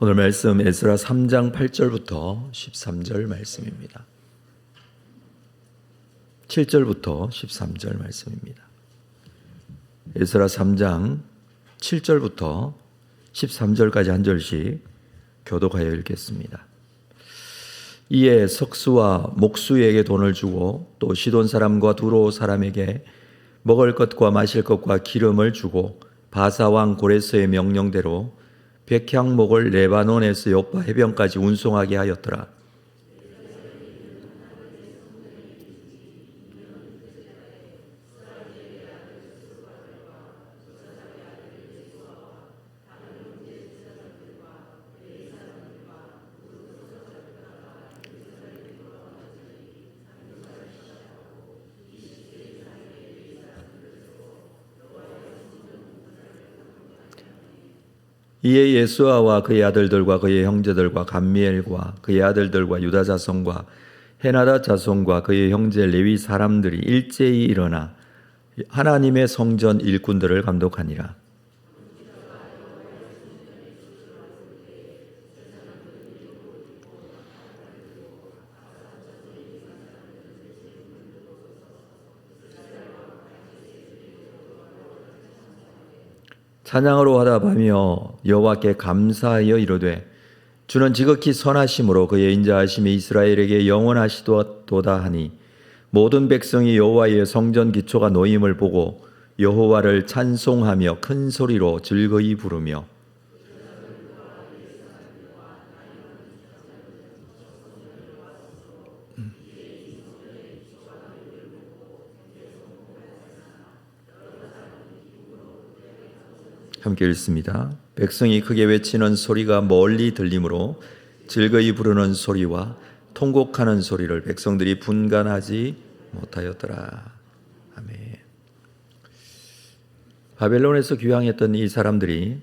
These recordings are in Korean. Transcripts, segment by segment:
오늘 말씀 에스라 3장 8절부터 13절 말씀입니다. 7절부터 13절 말씀입니다. 에스라 3장 7절부터 13절까지 한 절씩 교독하여 읽겠습니다. 이에 석수와 목수에게 돈을 주고 또 시돈 사람과 두로 사람에게 먹을 것과 마실 것과 기름을 주고 바사 왕 고레스의 명령대로 백향목을 레바논에서 요파 해변까지 운송하게 하였더라. 이에 예수아와 그의 아들들과 그의 형제들과 감미엘과 그의 아들들과 유다 자손과 헤나다 자손과 그의 형제 레위 사람들이 일제히 일어나 하나님의 성전 일꾼들을 감독하니라. 찬양으로 화답하며 여호와께 감사하여 이르되 주는 지극히 선하심으로 그의 인자하심이 이스라엘에게 영원하시도다 하니 모든 백성이 여호와의 성전 기초가 놓임을 보고 여호와를 찬송하며 큰 소리로 즐거이 부르며 함께 읽습니다. 백성이 크게 외치는 소리가 멀리 들리므로 즐거이 부르는 소리와 통곡하는 소리를 백성들이 분간하지 못하였더라. 아멘. 바벨론에서 귀향했던 이 사람들이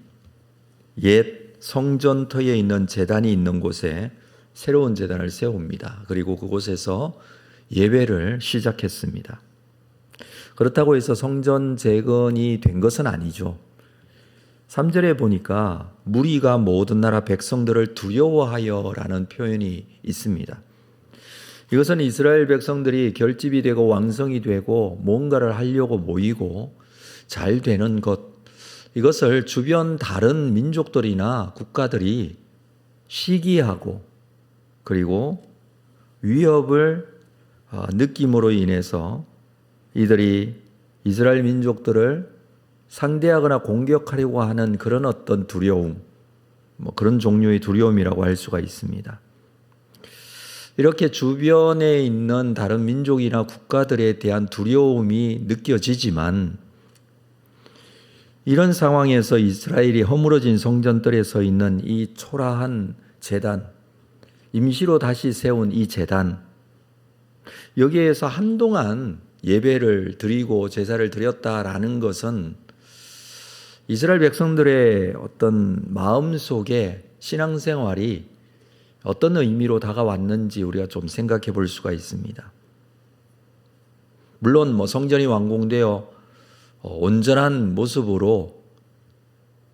옛 성전터에 있는 재단이 있는 곳에 새로운 재단을 세웁니다. 그리고 그곳에서 예배를 시작했습니다. 그렇다고 해서 성전 재건이 된 것은 아니죠. 3절에 보니까 무리가 모든 나라 백성들을 두려워하여라는 표현이 있습니다. 이것은 이스라엘 백성들이 결집이 되고 왕성이 되고 뭔가를 하려고 모이고 잘 되는 것 이것을 주변 다른 민족들이나 국가들이 시기하고 그리고 위협을 어, 느낌으로 인해서 이들이 이스라엘 민족들을 상대하거나 공격하려고 하는 그런 어떤 두려움, 뭐 그런 종류의 두려움이라고 할 수가 있습니다. 이렇게 주변에 있는 다른 민족이나 국가들에 대한 두려움이 느껴지지만 이런 상황에서 이스라엘이 허물어진 성전들에 서 있는 이 초라한 재단, 임시로 다시 세운 이 재단, 여기에서 한동안 예배를 드리고 제사를 드렸다라는 것은 이스라엘 백성들의 어떤 마음 속에 신앙생활이 어떤 의미로 다가왔는지 우리가 좀 생각해 볼 수가 있습니다. 물론 뭐 성전이 완공되어 온전한 모습으로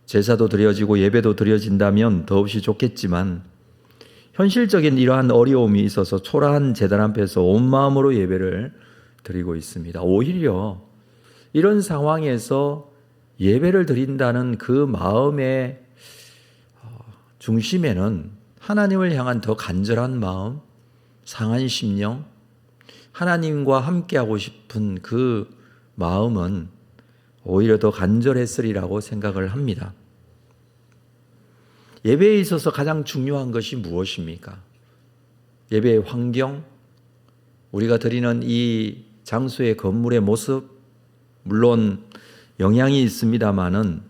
제사도 드려지고 예배도 드려진다면 더없이 좋겠지만 현실적인 이러한 어려움이 있어서 초라한 재단 앞에서 온 마음으로 예배를 드리고 있습니다. 오히려 이런 상황에서 예배를 드린다는 그 마음의 어, 중심에는 하나님을 향한 더 간절한 마음, 상한 심령, 하나님과 함께하고 싶은 그 마음은 오히려 더 간절했으리라고 생각을 합니다. 예배에 있어서 가장 중요한 것이 무엇입니까? 예배의 환경, 우리가 드리는 이 장소의 건물의 모습, 물론 영향이 있습니다만은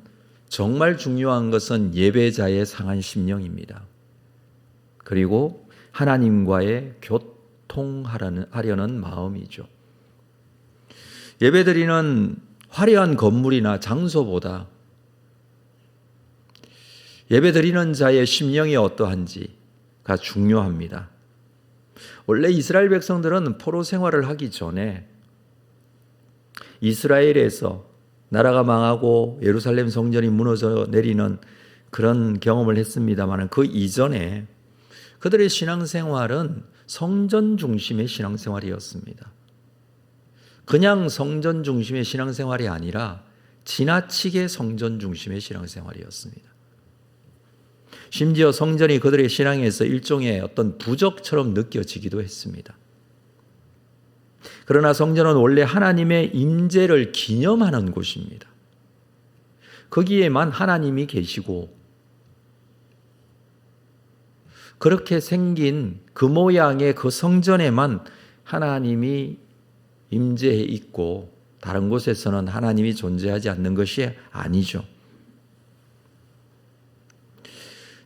정말 중요한 것은 예배자의 상한 심령입니다. 그리고 하나님과의 교통하려는 마음이죠. 예배드리는 화려한 건물이나 장소보다 예배드리는 자의 심령이 어떠한지가 중요합니다. 원래 이스라엘 백성들은 포로 생활을 하기 전에 이스라엘에서 나라가 망하고 예루살렘 성전이 무너져 내리는 그런 경험을 했습니다만 그 이전에 그들의 신앙생활은 성전 중심의 신앙생활이었습니다. 그냥 성전 중심의 신앙생활이 아니라 지나치게 성전 중심의 신앙생활이었습니다. 심지어 성전이 그들의 신앙에서 일종의 어떤 부적처럼 느껴지기도 했습니다. 그러나 성전은 원래 하나님의 임재를 기념하는 곳입니다. 거기에만 하나님이 계시고 그렇게 생긴 그 모양의 그 성전에만 하나님이 임재해 있고 다른 곳에서는 하나님이 존재하지 않는 것이 아니죠.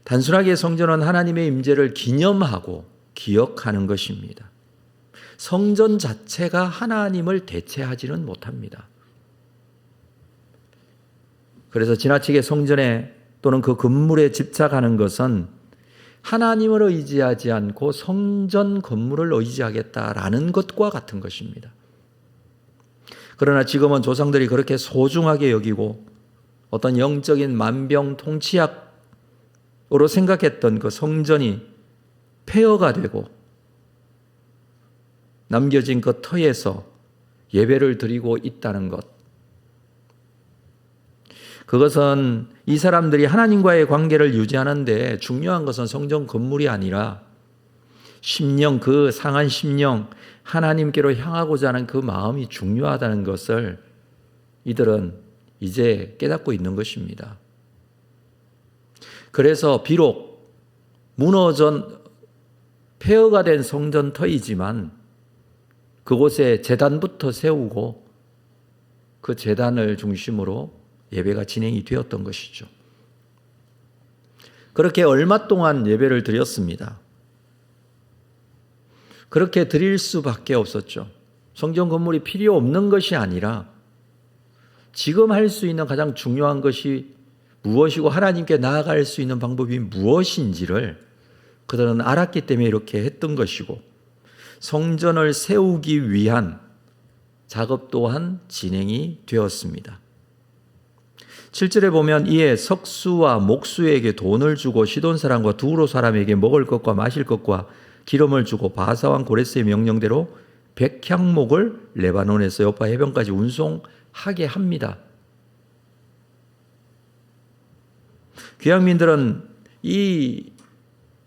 단순하게 성전은 하나님의 임재를 기념하고 기억하는 것입니다. 성전 자체가 하나님을 대체하지는 못합니다. 그래서 지나치게 성전에 또는 그 건물에 집착하는 것은 하나님을 의지하지 않고 성전 건물을 의지하겠다라는 것과 같은 것입니다. 그러나 지금은 조상들이 그렇게 소중하게 여기고 어떤 영적인 만병통치약으로 생각했던 그 성전이 폐허가 되고 남겨진 그 터에서 예배를 드리고 있다는 것. 그것은 이 사람들이 하나님과의 관계를 유지하는데 중요한 것은 성전 건물이 아니라 심령, 그 상한 심령, 하나님께로 향하고자 하는 그 마음이 중요하다는 것을 이들은 이제 깨닫고 있는 것입니다. 그래서 비록 무너전 폐허가 된 성전터이지만 그곳에 재단부터 세우고 그 재단을 중심으로 예배가 진행이 되었던 것이죠. 그렇게 얼마 동안 예배를 드렸습니다. 그렇게 드릴 수밖에 없었죠. 성전 건물이 필요 없는 것이 아니라 지금 할 수 있는 가장 중요한 것이 무엇이고 하나님께 나아갈 수 있는 방법이 무엇인지를 그들은 알았기 때문에 이렇게 했던 것이고 성전을 세우기 위한 작업 또한 진행이 되었습니다. 7절에 보면 이에 석수와 목수에게 돈을 주고 시돈 사람과 두로 사람에게 먹을 것과 마실 것과 기름을 주고 바사왕 고레스의 명령대로 백향목을 레바논에서 요파 해변까지 운송하게 합니다. 귀향민들은 이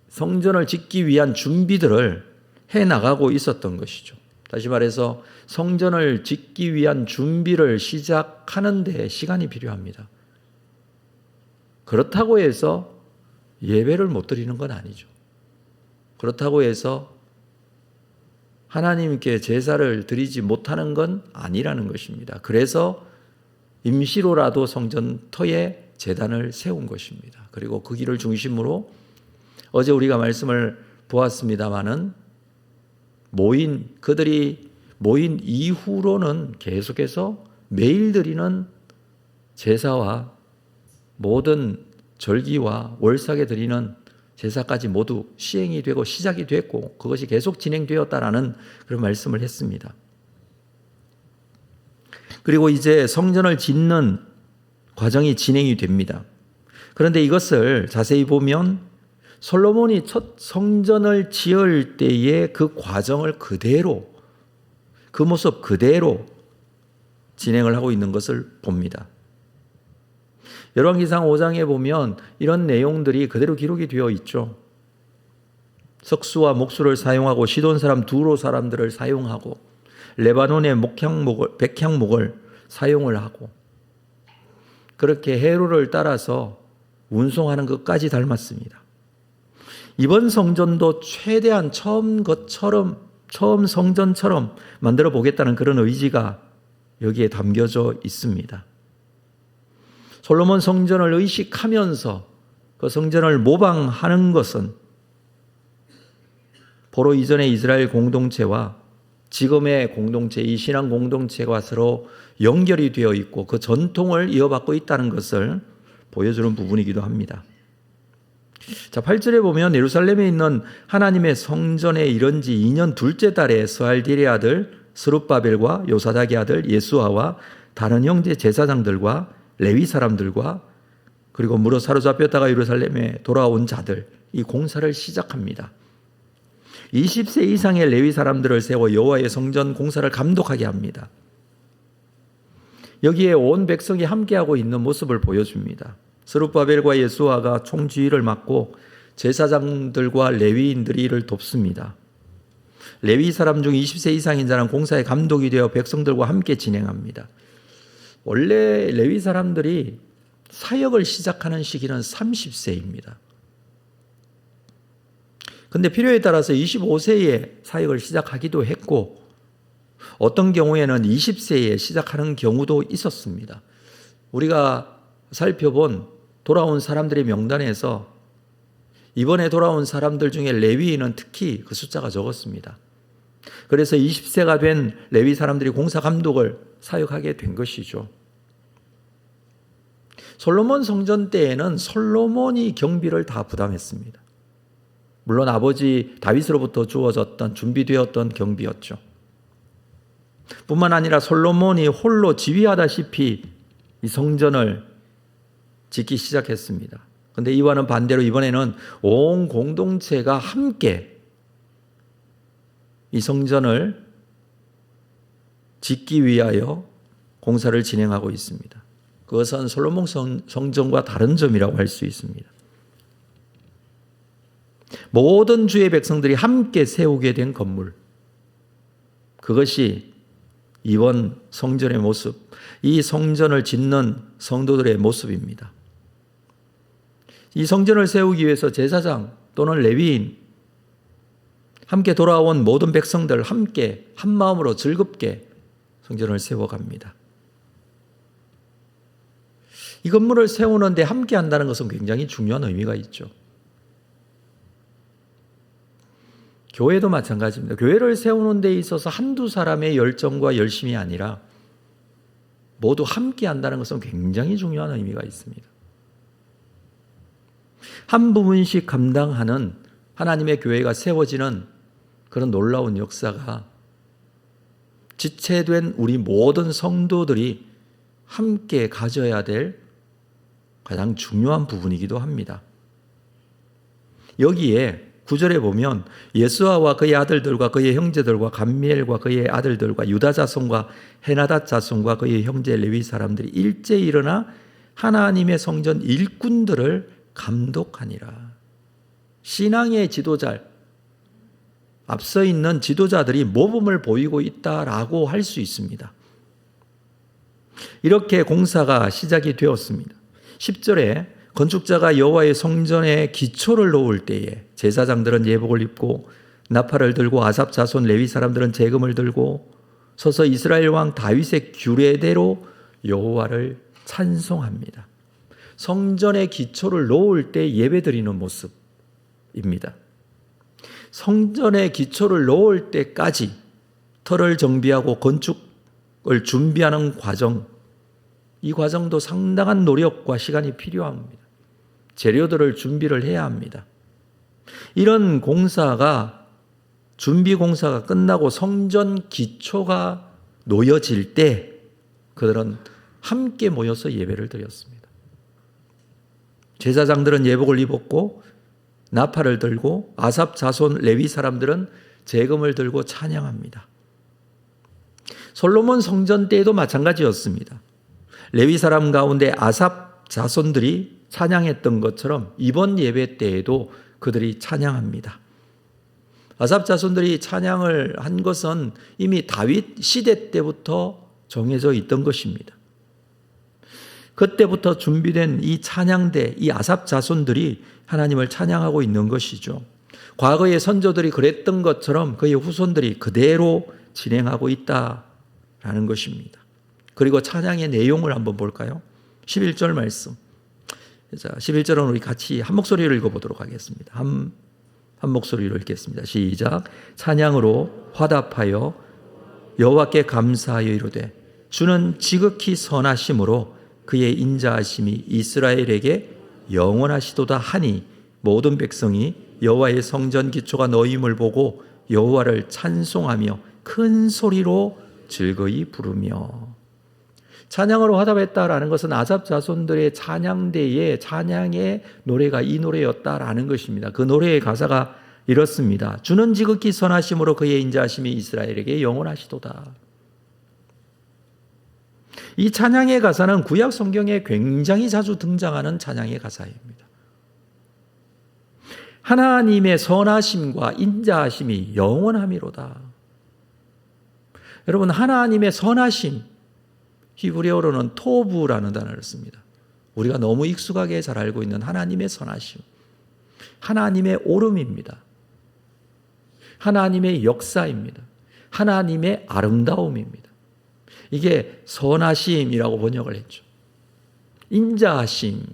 성전을 짓기 위한 준비들을 해 나가고 있었던 것이죠. 다시 말해서 성전을 짓기 위한 준비를 시작하는 데 시간이 필요합니다. 그렇다고 해서 예배를 못 드리는 건 아니죠. 그렇다고 해서 하나님께 제사를 드리지 못하는 건 아니라는 것입니다. 그래서 임시로라도 성전터에 재단을 세운 것입니다. 그리고 그 길을 중심으로 어제 우리가 말씀을 보았습니다마는 모인 그들이 모인 이후로는 계속해서 매일 드리는 제사와 모든 절기와 월삭에 드리는 제사까지 모두 시행이 되고 시작이 됐고 그것이 계속 진행되었다라는 그런 말씀을 했습니다. 그리고 이제 성전을 짓는 과정이 진행이 됩니다. 그런데 이것을 자세히 보면 솔로몬이 첫 성전을 지을 때의 그 과정을 그대로 그 모습 그대로 진행을 하고 있는 것을 봅니다. 열왕기상 5장에 보면 이런 내용들이 그대로 기록이 되어 있죠. 석수와 목수를 사용하고 시돈 사람 두로 사람들을 사용하고 레바논의 목향목을 백향목을 사용을 하고 그렇게 해로를 따라서 운송하는 것까지 닮았습니다. 이번 성전도 최대한 처음 것처럼 처음 성전처럼 만들어 보겠다는 그런 의지가 여기에 담겨져 있습니다. 솔로몬 성전을 의식하면서 그 성전을 모방하는 것은 보로 이전의 이스라엘 공동체와 지금의 공동체, 이 신앙 공동체가 서로 연결이 되어 있고 그 전통을 이어받고 있다는 것을 보여주는 부분이기도 합니다. 자, 8절에 보면 예루살렘에 있는 하나님의 성전에 이른 지 2년 둘째 달에 스알디리 아들 스룹바벨과 요사닥의 아들 예수아와 다른 형제 제사장들과 레위 사람들과 그리고 무로 사로잡혔다가 예루살렘에 돌아온 자들 이 공사를 시작합니다. 20세 이상의 레위 사람들을 세워 여호와의 성전 공사를 감독하게 합니다. 여기에 온 백성이 함께하고 있는 모습을 보여줍니다. 스룹바벨과 예수아가 총지휘를 맡고 제사장들과 레위인들이 이를 돕습니다. 레위 사람 중 20세 이상인 자는 공사의 감독이 되어 백성들과 함께 진행합니다. 원래 레위 사람들이 사역을 시작하는 시기는 30세입니다. 근데 필요에 따라서 25세에 사역을 시작하기도 했고 어떤 경우에는 20세에 시작하는 경우도 있었습니다. 우리가 살펴본 돌아온 사람들의 명단에서 이번에 돌아온 사람들 중에 레위인은 특히 그 숫자가 적었습니다. 그래서 20세가 된 레위 사람들이 공사 감독을 사역하게 된 것이죠. 솔로몬 성전 때에는 솔로몬이 경비를 다 부담했습니다. 물론 아버지 다윗으로부터 주어졌던 준비되었던 경비였죠. 뿐만 아니라 솔로몬이 홀로 지휘하다시피 이 성전을 짓기 시작했습니다. 근데 이와는 반대로 이번에는 온 공동체가 함께 이 성전을 짓기 위하여 공사를 진행하고 있습니다. 그것은 솔로몬 성전과 다른 점이라고 할 수 있습니다. 모든 주의 백성들이 함께 세우게 된 건물. 그것이 이번 성전의 모습, 이 성전을 짓는 성도들의 모습입니다. 이 성전을 세우기 위해서 제사장 또는 레위인, 함께 돌아온 모든 백성들 함께 한 마음으로 즐겁게 성전을 세워갑니다. 이 건물을 세우는데 함께 한다는 것은 굉장히 중요한 의미가 있죠. 교회도 마찬가지입니다. 교회를 세우는 데 있어서 한두 사람의 열정과 열심이 아니라 모두 함께 한다는 것은 굉장히 중요한 의미가 있습니다. 한 부분씩 감당하는 하나님의 교회가 세워지는 그런 놀라운 역사가 지체된 우리 모든 성도들이 함께 가져야 될 가장 중요한 부분이기도 합니다. 여기에 구절에 보면 예수아와 그의 아들들과 그의 형제들과 감미엘과 그의 아들들과 유다 자손과 헤나다 자손과 그의 형제 레위 사람들이 일제 일어나 하나님의 성전 일꾼들을 감독하니라. 신앙의 지도자 앞서 있는 지도자들이 모범을 보이고 있다라고 할 수 있습니다. 이렇게 공사가 시작이 되었습니다. 10절에 건축자가 여호와의 성전에 기초를 놓을 때에 제사장들은 예복을 입고 나팔을 들고 아삽 자손 레위 사람들은 재금을 들고 서서 이스라엘 왕 다윗의 규례대로 여호와를 찬송합니다. 성전의 기초를 놓을 때 예배드리는 모습입니다. 성전의 기초를 놓을 때까지 터를 정비하고 건축을 준비하는 과정, 이 과정도 상당한 노력과 시간이 필요합니다. 재료들을 준비를 해야 합니다. 이런 공사가 준비 공사가 끝나고 성전 기초가 놓여질 때 그들은 함께 모여서 예배를 드렸습니다. 제사장들은 예복을 입었고 나팔을 들고 아삽 자손 레위 사람들은 재금을 들고 찬양합니다. 솔로몬 성전 때에도 마찬가지였습니다. 레위 사람 가운데 아삽 자손들이 찬양했던 것처럼 이번 예배 때에도 그들이 찬양합니다. 아삽 자손들이 찬양을 한 것은 이미 다윗 시대 때부터 정해져 있던 것입니다. 그때부터 준비된 이 찬양대, 이 아삽 자손들이 하나님을 찬양하고 있는 것이죠. 과거의 선조들이 그랬던 것처럼 그의 후손들이 그대로 진행하고 있다라는 것입니다. 그리고 찬양의 내용을 한번 볼까요? 11절 말씀. 자, 11절은 우리 같이 한 목소리로 읽어보도록 하겠습니다. 한, 한 목소리로 읽겠습니다. 시작. 찬양으로 화답하여 여호와께 감사하여 이르되 주는 지극히 선하심으로 그의 인자하심이 이스라엘에게 영원하시도다 하니 모든 백성이 여호와의 성전 기초가 너임을 보고 여호와를 찬송하며 큰 소리로 즐거이 부르며 찬양으로 화답했다라는 것은 아삽 자손들의 찬양대의 찬양의 노래가 이 노래였다라는 것입니다. 그 노래의 가사가 이렇습니다. 주는 지극히 선하심으로 그의 인자하심이 이스라엘에게 영원하시도다. 이 찬양의 가사는 구약 성경에 굉장히 자주 등장하는 찬양의 가사입니다. 하나님의 선하심과 인자하심이 영원함이로다. 여러분 하나님의 선하심 히브리어로는 토부라는 단어를 씁니다. 우리가 너무 익숙하게 잘 알고 있는 하나님의 선하심. 하나님의 오름입니다. 하나님의 역사입니다. 하나님의 아름다움입니다. 이게 선하심이라고 번역을 했죠. 인자하심.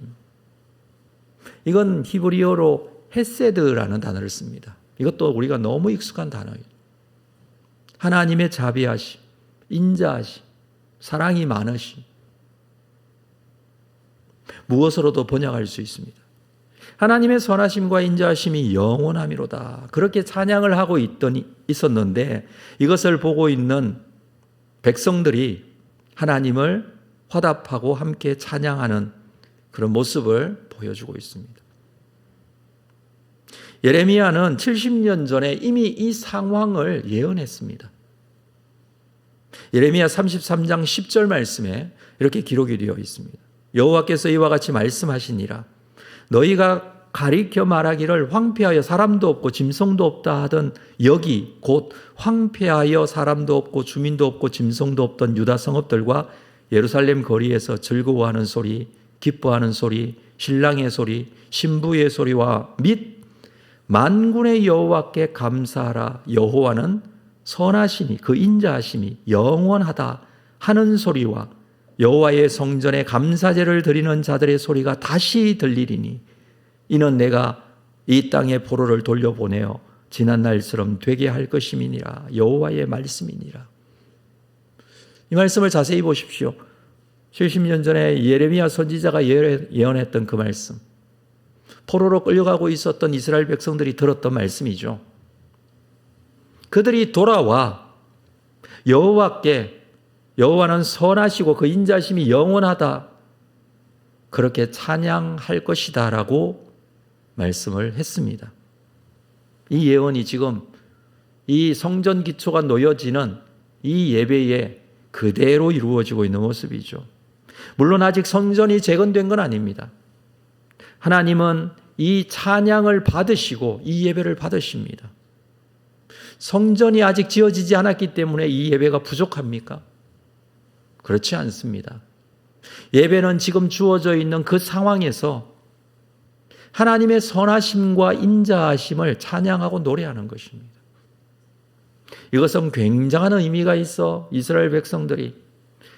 이건 히브리어로 헤세드라는 단어를 씁니다. 이것도 우리가 너무 익숙한 단어예요. 하나님의 자비하심, 인자하심, 사랑이 많으심. 무엇으로도 번역할 수 있습니다. 하나님의 선하심과 인자하심이 영원함이로다. 그렇게 찬양을 하고 있더니 있었는데 이것을 보고 있는 백성들이 하나님을 화답하고 함께 찬양하는 그런 모습을 보여주고 있습니다. 예레미야는 70년 전에 이미 이 상황을 예언했습니다. 예레미야 33장 10절 말씀에 이렇게 기록이 되어 있습니다. 여호와께서 이와 같이 말씀하시니라 너희가 가리켜 말하기를 황폐하여 사람도 없고 짐승도 없다 하던 여기 곧 황폐하여 사람도 없고 주민도 없고 짐승도 없던 유다 성읍들과 예루살렘 거리에서 즐거워하는 소리, 기뻐하는 소리, 신랑의 소리, 신부의 소리와 및 만군의 여호와께 감사하라. 여호와는 선하시니 그 인자하심이 영원하다 하는 소리와 여호와의 성전에 감사제를 드리는 자들의 소리가 다시 들리리니 이는 내가 이 땅에 포로를 돌려보내어 지난 날처럼 되게 할 것임이니라 여호와의 말씀이니라 이 말씀을 자세히 보십시오. 70년 전에 예레미야 선지자가 예언했던 그 말씀. 포로로 끌려가고 있었던 이스라엘 백성들이 들었던 말씀이죠. 그들이 돌아와 여호와께 여호와는 선하시고 그 인자심이 영원하다. 그렇게 찬양할 것이다라고 말씀을 했습니다. 이 예언이 지금 이 성전 기초가 놓여지는 이 예배에 그대로 이루어지고 있는 모습이죠. 물론 아직 성전이 재건된 건 아닙니다. 하나님은 이 찬양을 받으시고 이 예배를 받으십니다. 성전이 아직 지어지지 않았기 때문에 이 예배가 부족합니까? 그렇지 않습니다. 예배는 지금 주어져 있는 그 상황에서 하나님의 선하심과 인자하심을 찬양하고 노래하는 것입니다. 이것은 굉장한 의미가 있어 이스라엘 백성들이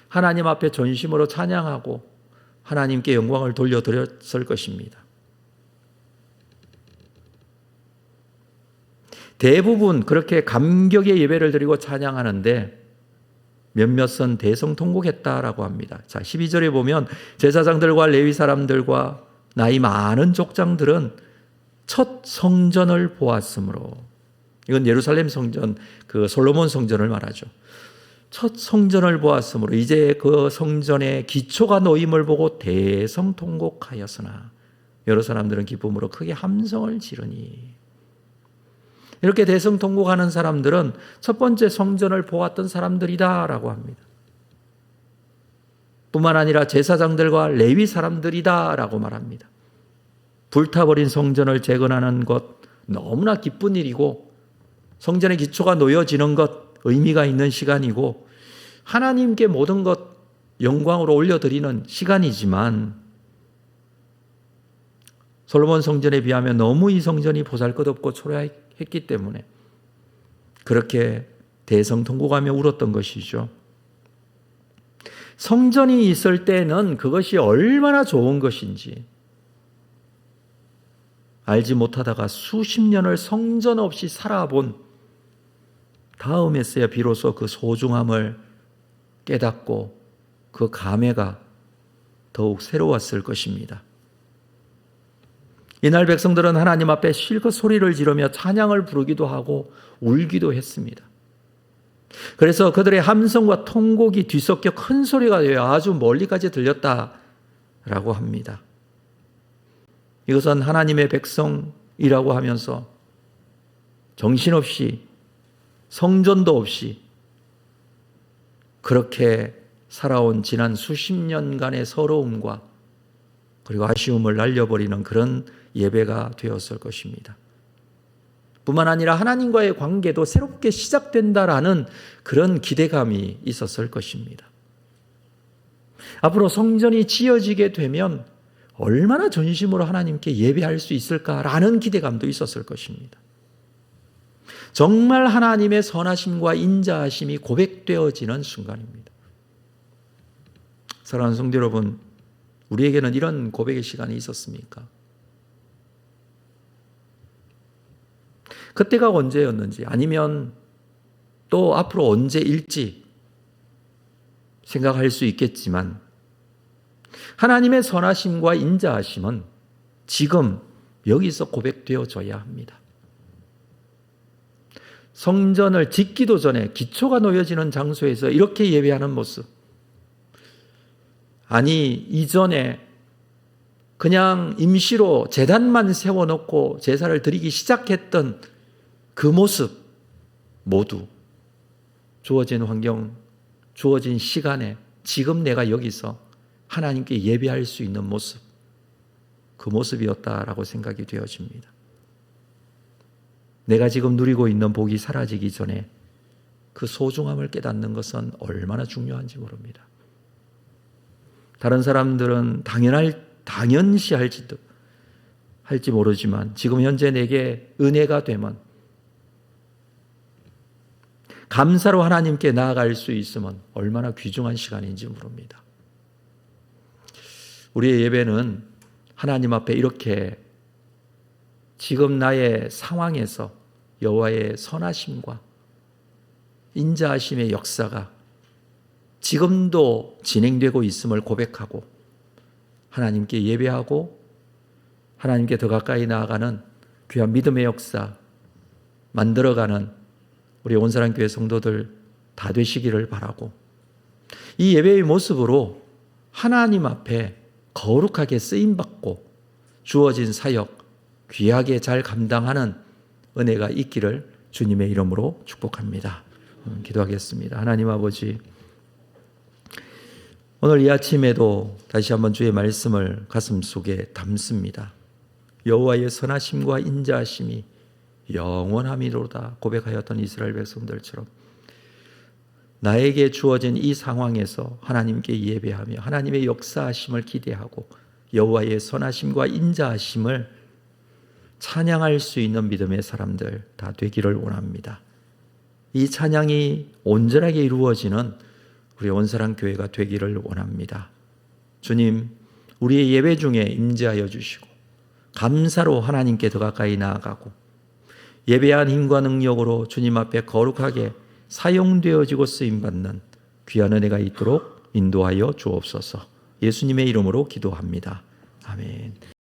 하나님 앞에 전심으로 찬양하고 하나님께 영광을 돌려드렸을 것입니다. 대부분 그렇게 감격의 예배를 드리고 찬양하는데 몇몇은 대성통곡했다라고 합니다. 자, 12절에 보면 제사장들과 레위 사람들과 나이 많은 족장들은 첫 성전을 보았으므로 이건 예루살렘 성전 그 솔로몬 성전을 말하죠. 첫 성전을 보았으므로 이제 그 성전의 기초가 놓임을 보고 대성통곡하였으나 여러 사람들은 기쁨으로 크게 함성을 지르니 이렇게 대성통곡하는 사람들은 첫 번째 성전을 보았던 사람들이다라고 합니다. 뿐만 아니라 제사장들과 레위 사람들이다라고 말합니다. 불타버린 성전을 재건하는 것 너무나 기쁜 일이고 성전의 기초가 놓여지는 것 의미가 있는 시간이고 하나님께 모든 것 영광으로 올려드리는 시간이지만 솔로몬 성전에 비하면 너무 이 성전이 보잘것없고 초라했기 때문에 그렇게 대성통곡하며 울었던 것이죠. 성전이 있을 때는 그것이 얼마나 좋은 것인지 알지 못하다가 수십 년을 성전 없이 살아본 다음에서야 비로소 그 소중함을 깨닫고 그 감회가 더욱 새로웠을 것입니다. 이날 백성들은 하나님 앞에 실컷 소리를 지르며 찬양을 부르기도 하고 울기도 했습니다. 그래서 그들의 함성과 통곡이 뒤섞여 큰 소리가 되어 아주 멀리까지 들렸다라고 합니다. 이것은 하나님의 백성이라고 하면서 정신없이 성전도 없이 그렇게 살아온 지난 수십 년간의 서러움과 그리고 아쉬움을 날려버리는 그런 예배가 되었을 것입니다. 뿐만 아니라 하나님과의 관계도 새롭게 시작된다라는 그런 기대감이 있었을 것입니다. 앞으로 성전이 지어지게 되면 얼마나 전심으로 하나님께 예배할 수 있을까라는 기대감도 있었을 것입니다. 정말 하나님의 선하심과 인자하심이 고백되어지는 순간입니다. 사랑하는 성도 여러분, 우리에게는 이런 고백의 시간이 있었습니까? 그때가 언제였는지 아니면 또 앞으로 언제일지 생각할 수 있겠지만 하나님의 선하심과 인자하심은 지금 여기서 고백되어져야 합니다. 성전을 짓기도 전에 기초가 놓여지는 장소에서 이렇게 예배하는 모습. 아니, 이전에 그냥 임시로 재단만 세워놓고 제사를 드리기 시작했던 그 모습 모두 주어진 환경, 주어진 시간에 지금 내가 여기서 하나님께 예배할 수 있는 모습, 그 모습이었다라고 생각이 되어집니다. 내가 지금 누리고 있는 복이 사라지기 전에 그 소중함을 깨닫는 것은 얼마나 중요한지 모릅니다. 다른 사람들은 당연할, 당연시 할지도, 할지 모르지만 지금 현재 내게 은혜가 되면 감사로 하나님께 나아갈 수 있으면 얼마나 귀중한 시간인지 모릅니다. 우리의 예배는 하나님 앞에 이렇게 지금 나의 상황에서 여호와의 선하심과 인자하심의 역사가 지금도 진행되고 있음을 고백하고 하나님께 예배하고 하나님께 더 가까이 나아가는 귀한 믿음의 역사 만들어가는 우리 온사람 교회 성도들 다 되시기를 바라고 이 예배의 모습으로 하나님 앞에 거룩하게 쓰임 받고 주어진 사역 귀하게 잘 감당하는 은혜가 있기를 주님의 이름으로 축복합니다. 음, 기도하겠습니다. 하나님 아버지 오늘 이 아침에도 다시 한번 주의 말씀을 가슴 속에 담습니다. 여호와의 선하심과 인자하심이 영원함이로다 고백하였던 이스라엘 백성들처럼 나에게 주어진 이 상황에서 하나님께 예배하며 하나님의 역사하심을 기대하고 여호와의 선하심과 인자하심을 찬양할 수 있는 믿음의 사람들 다 되기를 원합니다. 이 찬양이 온전하게 이루어지는 우리 온사랑 교회가 되기를 원합니다. 주님, 우리의 예배 중에 임재하여 주시고 감사로 하나님께 더 가까이 나아가고 예배한 힘과 능력으로 주님 앞에 거룩하게 사용되어지고 쓰임 받는 귀한 은혜가 있도록 인도하여 주옵소서. 예수님의 이름으로 기도합니다. 아멘.